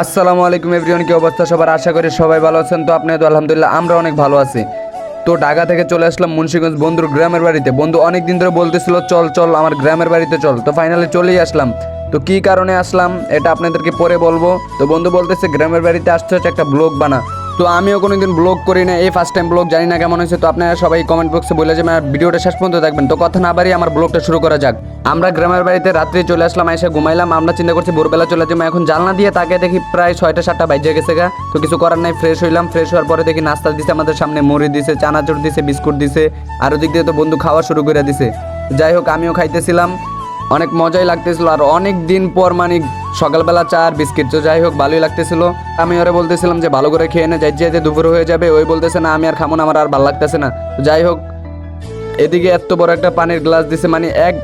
আসসালামু আলাইকুম এভরিওয়ান, কি অবস্থা সবার? আশা করি সবাই ভালো আছেন। তো আপনি তো আলহামদুলিল্লাহ, আমরা অনেক ভালো আছি। তো ঢাকা থেকে চলে আসলাম মুন্সিগঞ্জ বন্ধুর গ্রামের বাড়িতে। বন্ধু অনেক দিন ধরে বলতেছিল, চল চল, আমার গ্রামের বাড়িতে চল। তো ফাইনালি চলেই আসলাম। তো কি কারণে আসলাম, এটা আপনাদেরকে পরে বলব। তো বন্ধু বলতেছে, গ্রামের বাড়িতে আসতে হচ্ছে একটা ব্লগ বানা। তো আমিও কোনোদিন ব্লগ করি না, এই ফার্স্ট টাইম ব্লগ জানি না কেমন হয়েছে, তো আপনারা সবাই কমেন্ট বক্সে বলে যাবেন আর ভিডিওটা শেষ পর্যন্ত দেখবেন। তো কথা না বাড়িয়ে আমার ব্লগটা শুরু করা যাক। আমরা গ্রামের বাড়িতে রাত্রে চলে আসলাম এসে ঘুমাইলাম, আমরা চিন্তা করছি ভোরবেলা চলে যাব। এখন জানলা দিয়ে তাকে দেখি প্রায় ছয়টা সাতটা বাইজে গেছে গা। তো কিছু করার নাই ফ্রেশ হইলাম ফ্রেশ হওয়ার পরে দেখি নাস্তা দিছে আমাদের সামনে, মুড়ি দিছে, চানাচুর দিছে, বিস্কুট দিছে, আর ওদিক দিয়ে তো বন্ধু খাওয়া শুরু করে দিছে। যাই হোক, আমিও খাইতেছিলাম। অনেক মজাই লাগতেছিল আর অনেক দিন পর মানে সকালবেলা চা আর বিস্কিট, তো যাই হোক, ভালোই লাগতেছিল। আমি ওরে বলতেছিলাম যে, ভালো করে খেয়ে নে, যাই যাইতে দুপুর হয়ে যাবে। ওই বলতেছে, না, আমি আর খামো না, আমার আর ভালো লাগতেছে না। যাই হোক, এদিকে এত বড় একটা পানির গ্লাস দিছে মানে এক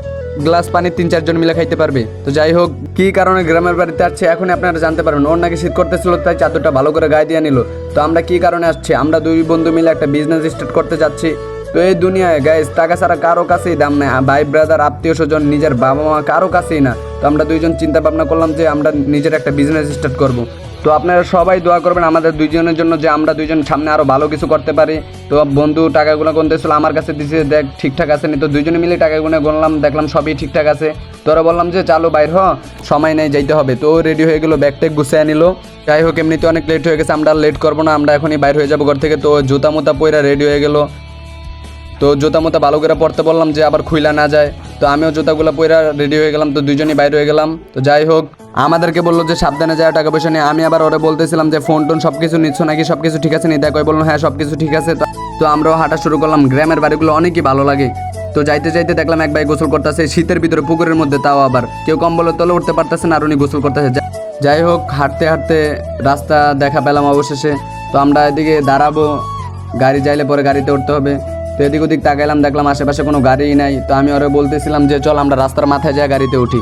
গ্লাস পানি তিন, চারজন মিলে খাইতে পারবে। তো যাই হোক, কি কারণে গ্রামের বাড়িতে আসছে এখন আপনারা জানতে পারবেন। ওর নাকি শীত করতেছিল, তাই চাদরটা ভালো করে গায়ে দিয়ে নিল। তো আমরা কি কারণে আসছি? আমরা দুই বন্ধু মিলে একটা বিজনেস স্টার্ট করতে যাচ্ছি। তো এই দুনিয়ায় গাইস টাকা ছাড়া কারও কাছেই দাম নেই। ভাই ব্রাদার আত্মীয় স্বজন, নিজের বাবা মা কারও কাছেই না। তো আমরা দুইজন চিন্তা ভাবনা করলাম যে আমরা নিজের একটা বিজনেস স্টার্ট করব। তো আপনারা সবাই দোয়া করবেন আমাদের দুইজনের জন্য যে আমরা দুইজন সামনে আরও ভালো কিছু করতে পারি। তো বন্ধু, টাকাগুলো গুনতেছিল আমার কাছে দিছে, দেখ, ঠিকঠাক আছে নি? তো দুইজনে মিলে টাকাগুলো গুনলাম, দেখলাম সবই ঠিকঠাক আছে। তোরা বললাম যে, চালো বাইর হ, সময় নেই, যাইতে হবে। তো রেডি হয়ে গেলো ব্যাগ ট্যাগ গুছিয়ে নিল। যাই হোক, এমনিতে অনেক লেট হয়ে গেছে, আমরা লেট করব না, আমরা এখনই বাইর হয়ে যাব ঘর থেকে। তো জুতা মুতা পয়রা রেডি হয়ে গেলো। তো জুতা মুতা ভালো করে পড়তে বললাম যে আবার খুইলা না যায়। তো আমিও জুতাগুলো পরে রেডি হয়ে গেলাম, তো দুজনই বাইরে হয়ে গেলাম। তো যাই হোক, আমাদেরকে বলল যে সাবধানে যায় টাকা পয়সা নিয়ে। আমি আবার ওরে বলতেছিলাম যে ফোন টোন সব কিছু নিচ্ছ নাকি? সব কিছু ঠিক আছে নি? দেখো বলল হ্যাঁ সব কিছু ঠিক আছে। তো- তো আমরাও হাঁটা শুরু করলাম। গ্রামের বাড়িগুলো অনেকই ভালো লাগে। তো যাইতে যাইতে দেখলাম এক ভাই গোসল করতেছে, শীতের ভিতরে পুকুরের মধ্যে, তাও আবার। কেউ কম্বলের তলে উঠতে পারতেছে না আর উনি গোসল করতেছে। যাই হোক, হাঁটতে হাঁটতে রাস্তা দেখা পেলাম অবশেষে। তো আমরা এদিকে দাঁড়াবো, গাড়ি যাইলে পরে গাড়িতে উঠতে হবে। তো এদিক ওদিক তাকাইলাম, দেখলাম আশেপাশে কোনো গাড়িই নাই। তো আমি ওরে বলতেছিলাম যে, চল, আমরা রাস্তার মাথায় যাই গাড়িতে উঠি।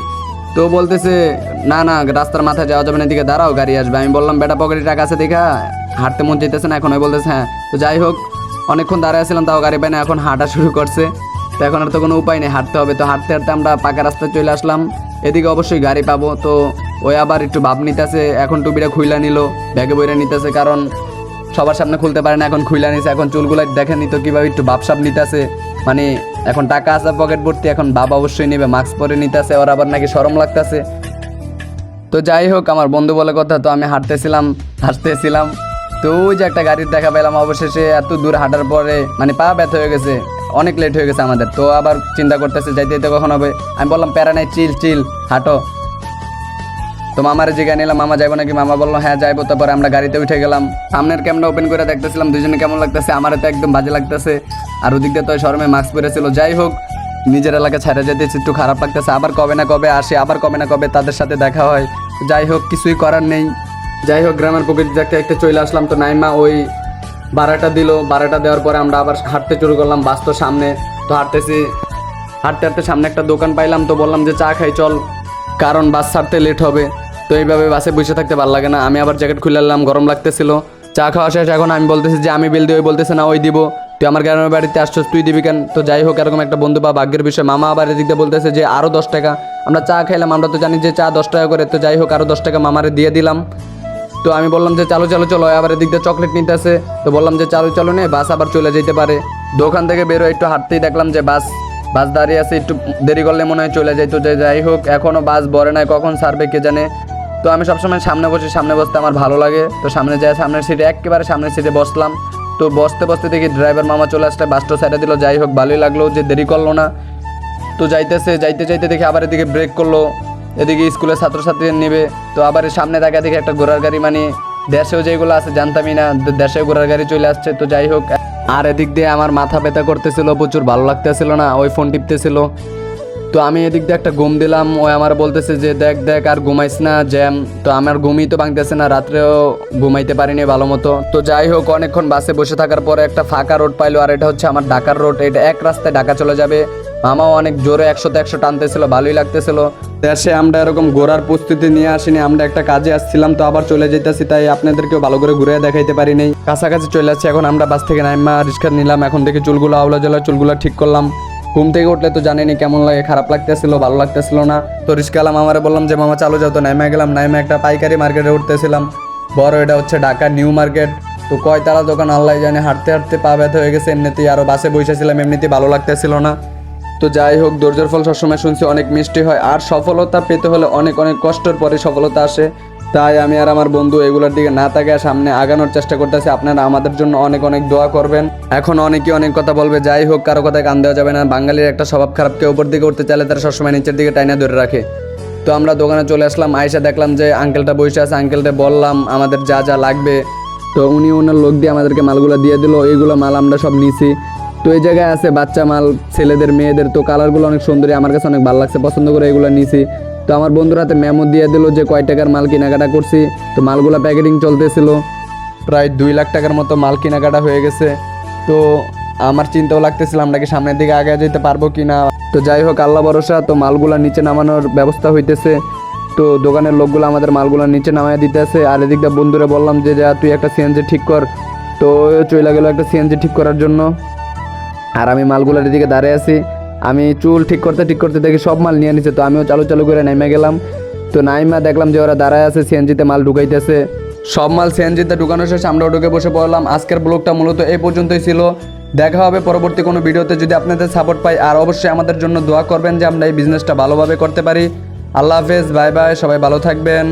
তো বলতেছে, না না, রাস্তার মাথায় যাওয়া যাবে না, এদিকে দাঁড়াও, গাড়ি আসবে। আমি বললাম, বেটা পকেটে টাকা আছে, দেখা, হাঁটতে মন যেতেছে না। এখন ওই বলতেছে হ্যাঁ। তো যাই হোক, অনেকক্ষণ দাঁড়ায় ছিলাম, তাও গাড়ি পাই না, এখন হাঁটা শুরু করছে। তো এখন আর তো কোনো উপায় নেই, হাঁটতে হবে। তো হাঁটতে হাঁটতে আমরা পাকা রাস্তায় চলে আসলাম। এদিকে অবশ্যই গাড়ি পাবো। তো ওই আবার একটু ভাব নিতেছে, এখন টুপিটা খুইলা নিল, ব্যাগে বইরা নিতেছে, কারণ সবার সামনে খুলতে পারে না, এখন খুইলা নিছে, এখন চুলগুলো দেখেনি তো কীভাবে একটু বাপসাপ নিতেছে। মানে এখন টাকা আছে পকেট ভর্তি, এখন বাবা অবশ্যই নেবে মাস্ক পরে নিতেছে, ওর আবার নাকি সরম লাগতেছে। তো যাই হোক, আমার বন্ধু বলে কথা, তো আমি হাঁটতেছিলাম হাসতেছিলাম তো ওই যে একটা গাড়ির দেখা পেলাম অবশেষে, এত দূর হাঁটার পরে মানে পা ব্যথা হয়ে গেছে, অনেক লেট হয়ে গেছে আমাদের। তো আবার চিন্তা করতেছে, যাইতে যেতে কখন হবে? আমি বললাম, প্যারা নাই চিল চিল হাঁটো। তো মামার জিগায় নিলাম, মামা যাইবো নাকি? মামা বলল হ্যাঁ যাইবো। তারপরে আমরা গাড়িতে উঠে গেলাম। সামনের ক্যামেরা ওপেন করে দেখতেছিলাম দুজনে কেমন লাগতেছে? আমার তো একদম বাজে লাগতেছে। আর ওদিক দিয়ে তো শরমে মাস্ক পরেছিল। যাই হোক, নিজের এলাকা ছাড়া যেতে একটু খারাপ লাগতেছে। আবার কবে না কবে আসে, আবার কবে না কবে তাদের সাথে দেখা হয়। যাই হোক, কিছুই করার নেই। যাই হোক, গ্রামের প্রকৃতি দেখতে একটা চলে আসলাম। তো নাইমা ওই ভাড়াটা দিল। ভাড়াটা দেওয়ার পরে আমরা আবার হাঁটতে শুরু করলাম বাস তো সামনে। তো হাঁটতেছি। হাঁটতে হাঁটতে সামনে একটা দোকান পাইলাম। তো বললাম যে চা খাই, চল। কারণ বাস ছাড়তে লেট হবে। তো এইভাবে বাসে বসে থাকতে ভালো লাগে না। আমি আবার জ্যাকেট খুলে নিলাম গরম লাগতেছিল। চা খাওয়া শেষ, এখন আমি বলতেছি যে আমি বিল দিই ওই বলতেছে, না, ওই দিব। তুই আমার গ্রামের বাড়িতে আসছস, তুই দিবি কেন? তো যাই হোক, এরকম একটা বন্ধু বা ভাগ্যের বিষয়। মামা আবার এদিক বলতেছে যে আরও দশ টাকা। আমরা চা খাইলাম, আমরা তো জানি যে চা দশ টাকা করে। তো যাই হোক আরও দশ টাকা মামারে দিয়ে দিলাম। তো আমি বললাম যে, চালো চালো, চলো। আবার এদিক দিয়ে চকলেট নিতে আসে তো বললাম যে, চালো, চলো নে, বাস আবার চলে যেতে পারে। দোকান থেকে বেরো একটু হাঁটতেই দেখলাম যে, বাস বাস দাঁড়িয়ে আছে, একটু দেরি করলে মনে হয় চলে যাইতো। যে যাই হোক এখনও বাস বরে নাই, কখন সারবে কে জানে? তো আমি সবসময় সামনে বসে, সামনে বসতে আমার ভালো লাগে। তো সামনে যায় সামনের সিটে একেবারে সামনের সিটে বসলাম। তো বসতে বসতে দেখি ড্রাইভার মামা চলে আসলে বাসটা সাইডে দিল। যাই হোক, ভালোই লাগল, যে দেরি করল না। তো যাইতেছে, যাইতে যাইতে দেখি আবার এদিকে ব্রেক করল। এদিকে স্কুলের ছাত্রছাত্রী নেবে। তো আবার সামনে দেখা দেখি একটা ঘোড়ার গাড়ি মানে দেশেও যেগুলো আছে জানতামই না তো দেশে ঘোড়ার গাড়ি চলে আসছে। তো যাই হোক, আর এদিক দিয়ে আমার মাথা ব্যথা করতেছিল, প্রচুর ভালো লাগতেছিল না, ওই ফোন টিপতেছিল। তো আমি এদিক দিয়ে একটা ঘুম দিলাম ও আমার বলতেছে যে দেখ দেখ, আর ঘুমাইস না, জ্যাম। তো আমার ঘুমই তো ভাঙতেছে না, রাত্রেও ঘুমাইতে পারিনি ভালো মতো। তো যাই হোক, অনেকক্ষণ বাসে বসে থাকার পরে একটা ফাঁকা রোড পাইলো, আর এটা হচ্ছে আমার ঢাকার রোড। এটা এক রাস্তায় ঢাকা চলে যাবে। মামাও অনেক জোরে একশো একশো টানতেছিল, ভালোই লাগতেছিল। দেশে আমরা এরকম ঘোরার প্রস্তুতি নিয়ে আসিনি, আমরা একটা কাজে আসছিলাম, তো আবার চলে যেতেছি, তাই আপনাদেরকেও ভালো করে ঘুরে দেখাইতে পারি কাছাকাছি চলে আসছি, এখন আমরা বাস থেকে নাইমা রিক্সা নিলাম, এখন থেকে চুলগুলো আওলা জলা চুলগুলো ঠিক করলাম। ঘুম থেকে উঠলে তো জানিনি কেমন লাগে, খারাপ লাগতেছিল, ভালো লাগতেছিল না। তো রিস্কা আলাম, আমারে বললাম যে, মামা, চালু যাও তো। নাইমে গেলাম, নাইমে একটা পাইকারি মার্কেটে উঠতেছিলাম। বড় এটা হচ্ছে ঢাকা নিউ মার্কেট। তো কয়তালা দোকান, আল্লাহ জানে, হাঁটতে হাঁটতে পা ব্যথা হয়ে গেছে, এমনিতেই আরও বাসে বসেছিলাম এমনিতেই ভালো লাগতেছিল না। তো যাই হোক, ধৈর্যের ফল সবসময় শুনছি অনেক মিষ্টি হয়, আর সফলতা পেতে হলে অনেক অনেক কষ্টের পরে সফলতা আসে। তাই আমি আর আমার বন্ধু এগুলোর দিকে না তাকিয়ে সামনে আগানোর চেষ্টা করতেছি। আপনারা আমাদের জন্য অনেক অনেক দোয়া করবেন। এখন অনেকে অনেক কথা বলবে, যাই হোক, কারও কথায় কান দেওয়া যাবে না। বাঙালির একটা স্বভাব খারাপ, কেউ উপর দিকে উঠতে চাইলে তারা সবসময় নিচের দিকে টাইনা ধরে রাখে। তো আমরা দোকানে চলে আসলাম আয়সা দেখলাম যে আঙ্কেলটা বসে আছে। আঙ্কেলটা বললাম, আমাদের যা যা লাগবে। তো উনি ওনার লোক দিয়ে আমাদেরকে মালগুলো দিয়ে দিল। এইগুলো মাল আমরা সব নিছি। তো এই জায়গায় আছে বাচ্চা মাল, ছেলেদের, মেয়েদের। তো কালারগুলো অনেক সুন্দরী, আমার কাছে অনেক ভালো লাগছে। পছন্দ করে এগুলো নিছি। তো আমার বন্ধুর হাতে মেমো দিয়ে দিল যে কয় টাকার মাল কেনাকাটা করছি। তো মালগুলো প্যাকেটিং চলতেছিল। প্রায় দুই লাখ টাকার মতো মাল কেনাকাটা হয়ে গেছে। তো আমার চিন্তাও লাগতেছিল আমরা কি সামনের দিকে আগে যেতে পারব কি না তো যাই হোক, আল্লাহ ভরসা, তো মালগুলা নিচে নামানোর ব্যবস্থা হইতেছে। তো দোকানের লোকগুলো আমাদের মালগুলো নিচে নামায় দিতেছে। আর এদিকটা বন্ধুরা বললাম যে, যা, তুই একটা সিএনজি ঠিক কর। তো চলে গেল একটা সিএনজি ঠিক করার জন্য। আর আমি মালগুলোর এদিকে দাঁড়িয়ে আছি। আমি চুল ঠিক করতে ঠিক করতে দেখি সব মাল নিয়ে নিছে, তো আমিও চালু চালু করে নেমে গেলাম। তো নাইমা দেখলাম যে ওরা দাঁড়ায় আছে, সিএনজিতে মাল ঢুকাইতেছে। সব মাল সিএনজিতে ঢুকানো শেষে আমরাও ঢুকে বসে পড়লাম। আজকের ব্লগটা মূলত এই পর্যন্তই ছিল। দেখা হবে পরবর্তী কোনো ভিডিওতে যদি আপনাদের সাপোর্ট পাই, আর অবশ্যই আমাদের জন্য দোয়া করবেন যে আমরা এই বিজনেসটা ভালোভাবে করতে পারি। আল্লাহ হাফেজ বাই বাই সবাই ভালো থাকবেন।